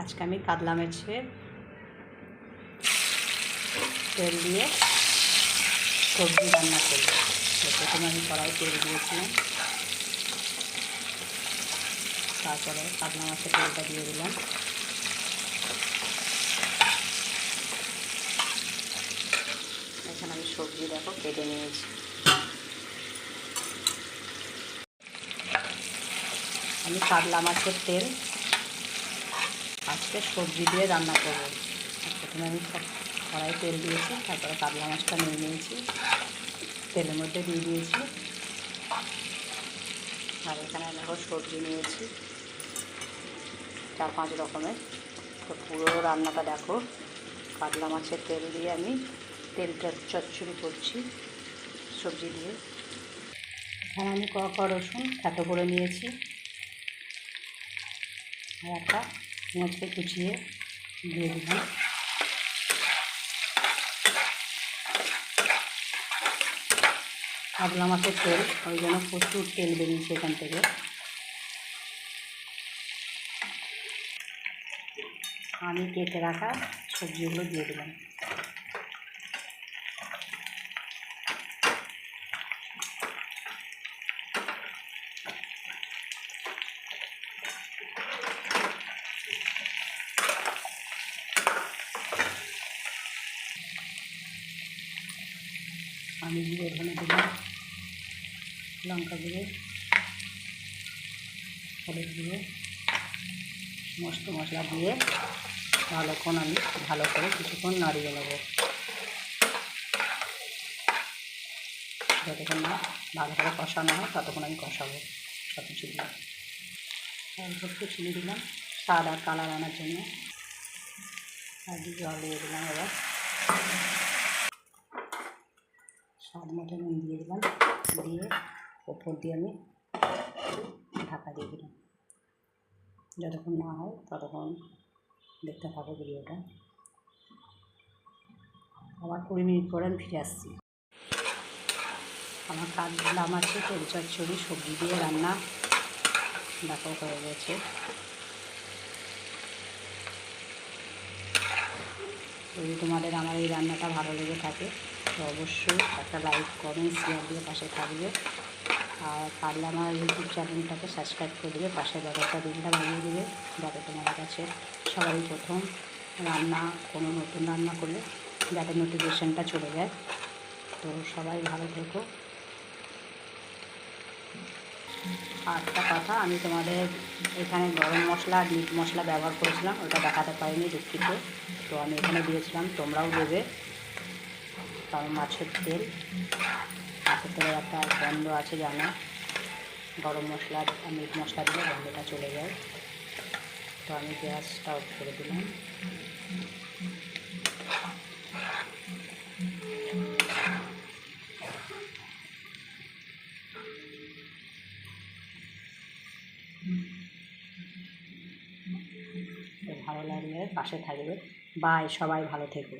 আজকে আমি কাতলা মাছের তেল দিয়ে সবজি রান্না করব। প্রথমে আমি কড়াই তেল দিয়েছিলাম তারপরে কাতলা মাছের তেলটা দিয়ে দিলাম। এখানে আমি সবজি দেখো কেটে নিয়েছি। আমি কাতলা মাছের তেল আজকে সবজি দিয়ে রান্না করব। প্রথমে আমি কড়াই তেল দিয়েছি, তারপরে কাতলা মাছটা নিয়ে নিয়েছি। তেলের মধ্যে দিয়ে দিয়েছি। আর এখানে দেখো সবজি নিয়েছি। চার পাঁচ রকমের। তো পুরো রান্নাটা দেখো। কাতলা মাছের তেল দিয়ে আমি তেলটা চচ্চড়ি করছি সবজি দিয়ে। এখানে আমি ক রসুন খাটো করে নিয়েছি। আর একটা পেঁয়াজকে কুচিয়ে দিয়ে দিলাম। ভাবলাম মাছের তেল, ওই জন্য প্রচুর তেল বেরিয়েছে এখান থেকে। আমি কেটে রাখা সবজিগুলো দিয়ে দিলাম। আমি দিয়ে ধনে দিলাম লঙ্কা দিয়ে হলুদ দিয়ে সমস্ত মশলা দিয়ে ভালোক্ষণ আমি ভালো করে কিছুক্ষণ নাড়িয়ে নেব। যতক্ষণ না ভালো করে কষানো হয়, ততক্ষণ আমি কষাবো সব কিছু দিয়ে একটু দিলাম, স্বাদ আর কালার আনার জন্য। আর জল দিয়ে দিলাম এবার। স্বাদ মতো নুন দিয়ে দিলাম। দিয়ে ওপর দিয়ে আমি ঢাকা দিয়ে দিলাম। যতক্ষণ না হয় ততক্ষণ দেখতে থাকো ভিডিওটা। আবার কুড়ি মিনিট পরে আমি ফিরে আসছি। আমার কাজগুলো আমার আছে তেল চচ্চড়ি সবজি দিয়ে রান্না দেখো হয়ে গেছে যদি তোমাদের আমার এই রান্নাটা ভালো লেগে থাকে অবশ্যই একটা লাইক কমেন্ট শেয়ার দিয়ে পাশে থাকবে। আর পারলে আমার ইউটিউব চ্যানেলটাকে সাবস্ক্রাইব করে দেবে, পাশে ব্যাপারটা দিনটা বানিয়ে দেবে, যাতে তোমার কাছে সবাই প্রথম রান্না, কোনো নতুন রান্না করলে যাতে নোটিফিকেশানটা চলে যায়। তো সবাই ভালো থেকো। আর একটা কথা, আমি তোমাদের এখানে গরম মশলা মিট মশলা ব্যবহার করেছিলাম, ওটা দেখাতে পারিনি দুঃখিত তো আমি এখানে দিয়েছিলাম, তোমরাও দেবে। কারণ মাছের তেল। মাছের তেলের একটা গন্ধ আছে, জানো। গরম মশলা, মিট মশলা দিলে গন্ধটা চলে যায়। তো আমি গ্যাসটা অফ করে দিলাম। ভালো লাগলে পাশে থাকবে। বাই, সবাই ভালো থেকো।